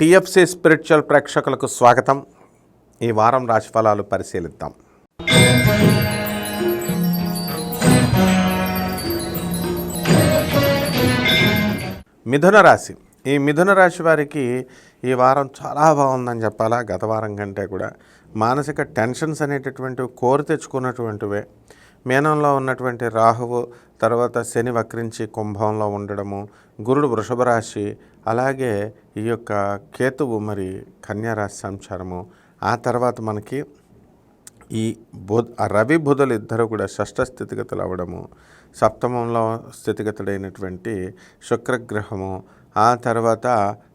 TFC spiritual ప్రేక్షకులకు స్వాగతం. ఈ వారం రాశిఫలాలు పరిశీలిద్దాం. మిథున రాశి. ఈ మిథున రాశి వారికి ఈ వారం చాలా బాగుందని చెప్పాలా? గత వారం కంటే కూడా మానసిక టెన్షన్స్ అనేటటువంటివి కోరి తెచ్చుకున్నటువంటివే. మీనంలో ఉన్నటువంటి రాహువు తర్వాత శని వక్రించి కుంభంలో ఉండడము గురుడు వృషభ రాశి అలాగే ఈ యొక్క కేతువు మరి కన్యారాశి సంచారము ఆ తర్వాత మనకి ఈ బుధ రవి బుధులు ఇద్దరు కూడా షష్ఠ స్థితిగతులు అవ్వడము సప్తమంలో స్థితిగతుడైనటువంటి శుక్రగ్రహము ఆ తర్వాత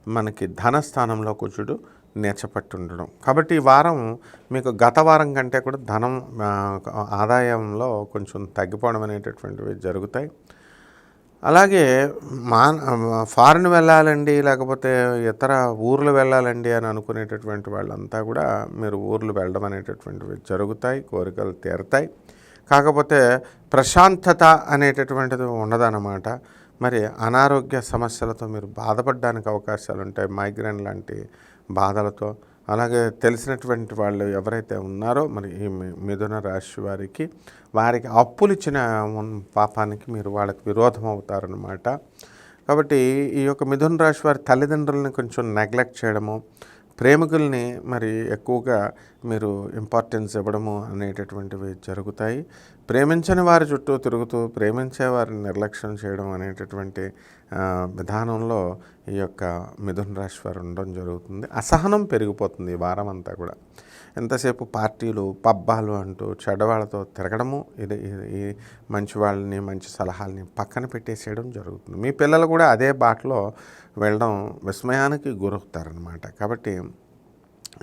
మనకి ధనస్థానంలో కూర్చుడు నేర్చపట్టుండడం కాబట్టి ఈ వారం మీకు గత వారం కంటే కూడా ధనం ఆదాయంలో కొంచెం తగ్గిపోవడం అనేటటువంటివి జరుగుతాయి. అలాగే మా ఫారిన్ వెళ్ళాలండి లేకపోతే ఇతర ఊర్లు వెళ్ళాలండి అని అనుకునేటటువంటి వాళ్ళంతా కూడా మీరు ఊర్లు వెళ్ళడం అనేటటువంటివి జరుగుతాయి కోరికలు తీరుతాయి. కాకపోతే ప్రశాంతత అనేటటువంటిది ఉండదన్నమాట. మరి అనారోగ్య సమస్యలతో మీరు బాధపడడానికి అవకాశాలు ఉంటాయి మైగ్రేన్ లాంటి బాధలతో. అలాగే తెలిసినటువంటి వాళ్ళు ఎవరైతే ఉన్నారో మరి ఈ మిథున రాశి వారికి వారికి అప్పులు ఇచ్చిన పాపానికి మీరు వాళ్ళకి విరోధం అవుతారనమాట కాబట్టి ఈ యొక్క మిథున రాశి వారి తల్లిదండ్రులని కొంచెం నెగ్లెక్ట్ చేయడము ప్రేమికుల్ని మరి ఎక్కువగా మీరు ఇంపార్టెన్స్ ఇవ్వడము అనేటటువంటివి జరుగుతాయి. ప్రేమించని వారి చుట్టూ తిరుగుతూ ప్రేమించే వారిని నిర్లక్ష్యం చేయడం అనేటటువంటి విధానంలో ఈ యొక్క మిథున రాశి వారు ఉండడం జరుగుతుంది. అసహనం పెరిగిపోతుంది ఈ వారం అంతా కూడా. ఎంతసేపు పార్టీలు పబ్బాలు అంటూ చెడ్డవాళ్ళతో తిరగడము ఇది ఇది- ఈ మంచి వాళ్ళని మంచి సలహాలని పక్కన పెట్టేసేయడం జరుగుతుంది. మీ పిల్లలు కూడా అదే బాటలో వెళ్ళడం విస్మయానికి గురవుతారనమాట కాబట్టి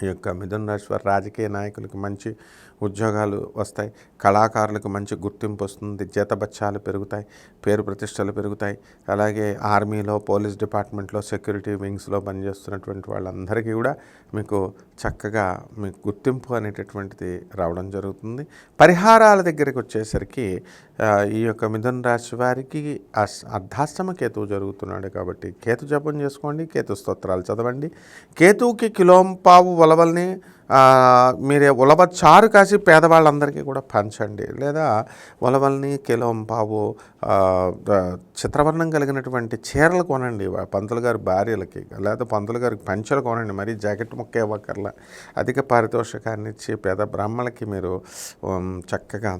ఈ యొక్క మిథున రాశి వారి రాజకీయ నాయకులకు మంచి ఉద్యోగాలు వస్తాయి. కళాకారులకు మంచి గుర్తింపు వస్తుంది. జీతబత్యాలు పెరుగుతాయి. పేరు ప్రతిష్టలు పెరుగుతాయి. అలాగే ఆర్మీలో పోలీస్ డిపార్ట్మెంట్లో సెక్యూరిటీ వింగ్స్లో పనిచేస్తున్నటువంటి వాళ్ళందరికీ కూడా మీకు చక్కగా మీకు గుర్తింపు అనేటటువంటిది రావడం జరుగుతుంది. పరిహారాల దగ్గరికి వచ్చేసరికి ఈ యొక్క మిథున రాశి వారికి అస్- అర్ధాష్టమ కేతువు జరుగుతున్నాడు కాబట్టి కేతు జపం చేసుకోండి కేతు స్తోత్రాలు చదవండి. కేతువుకి కిలోంపావు ఉలవల్ని మీరు మీరే ఉలవ చారు కాసి పేదవాళ్ళందరికీ కూడా పంచండి. లేదా ఉలవల్ని కిలోంపావు చిత్రవర్ణం కలిగినటువంటి చీరలు కొనండి. పంతులు గారి భార్యలకి లేదా పంతులు గారికి పంచలు కొనండి. మరీ జాకెట్ ముక్క ఇవ్వకర్లా అధిక పారితోషికాన్ని ఇచ్చి పేద బ్రాహ్మణులకి మీరు చక్కగా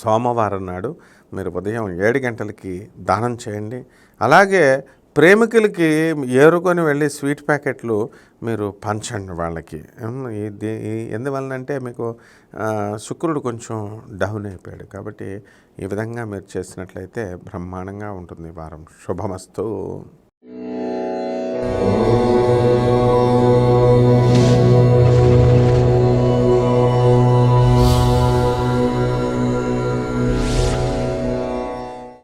సోమవారం నాడు మీరు ఉదయం ఏడు గంటలకి దానం చేయండి. అలాగే ప్రేమికులకి ఏరుకొని వెళ్ళి స్వీట్ ప్యాకెట్లు మీరు పంచండి వాళ్ళకి. ఎందువలనంటే మీకు శుక్రుడు కొంచెం డౌన్ అయిపోయాడు కాబట్టి ఈ విధంగా మీరు చేసినట్లయితే బ్రహ్మాండంగా ఉంటుంది ఈ వారం. శుభమస్తు.